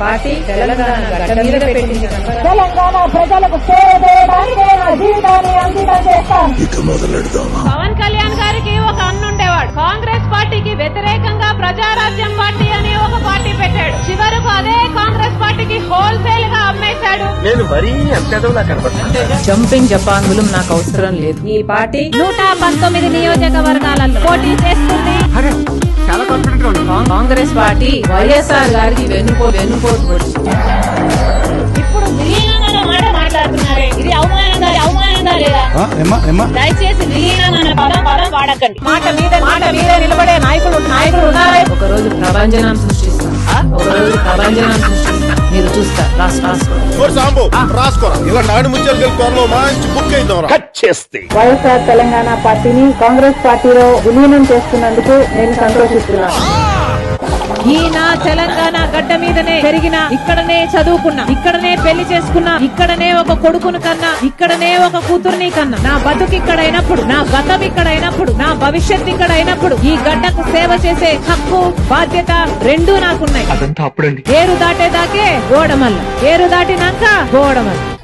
Party Telangana ప్రజలకు సేవ చేయడానికి నా జీవితాన్ని అంకితం చేస్తాను. ఇక మొదలెడదామా? పవన్ కళ్యాణ్ గారికి ఒక అన్న ఉండేవాడు. కాంగ్రెస్ పార్టీకి వ్యతిరేకంగా ప్రజారాజ్యం పార్టీ అని ఒక పార్టీ పెట్టాడు. చివరకు అదే కాంగ్రెస్ పార్టీకి హోల్సేల్గా అమ్మేశాడు. నేను మరీ జంపింగ్ జపాంగులు నాకు అవసరం లేదు. ఈ పార్టీ నూట పంతొమ్మిది నియోజకవర్గాలలో పోటీ చేస్తుంది. చాలా కాంగ్రెస్ పార్టీ వైఎస్ఆర్ గారికి వెన్నుపో వెన్నుపోటు పొడిచి ఇప్పుడు విలీనం అన్న మాట మాట్లాడుతున్నారే. ఇది అవమానంగా అవమానంగా లేదా? దయచేసి విలీనం అన్న పదం పదం వాడకండి. మాట మీద మాట మీద నిలబడే నాయకులు నాయకులు ఉన్నారే. ఒక రోజు ప్రభంజనం సృష్టిస్తాం. ఒక రోజు ప్రభంజనం సృష్టిస్తాం. మీరు చూస్తారు. రాష్ట్ర రాష్ట్ర సాంబు రాసుకోరా ఇలా నాడు ముత్యాలు కలిపి త్వరలో మంచి బుక్ అయిద్దాం కట్ చేస్తే. వైఎస్ఆర్ తెలంగాణ పార్టీని కాంగ్రెస్ పార్టీలో విలీనం చేస్తున్నందుకు నేను సంతోషిస్తున్నాను. ఈయన తెలంగాణ గడ్డ మీదనే పెరిగిన ఇక్కడనే చదువుకున్నా ఇక్కడనే పెళ్ళి చేసుకున్నా ఇక్కడనే ఒక కొడుకును కన్నా ఇక్కడనే ఒక కూతుర్ని కన్నా. నా బతుకు ఇక్కడైనప్పుడు నా గతం ఇక్కడైనప్పుడు నా భవిష్యత్ ఇక్కడైనప్పుడు ఈ గడ్డకు సేవ చేసే హక్కు బాధ్యత రెండూ నాకున్నాయి. ఏరు దాటేదాకే గోడమల్ల. ఏరు దాటినాక గోడమల్ల.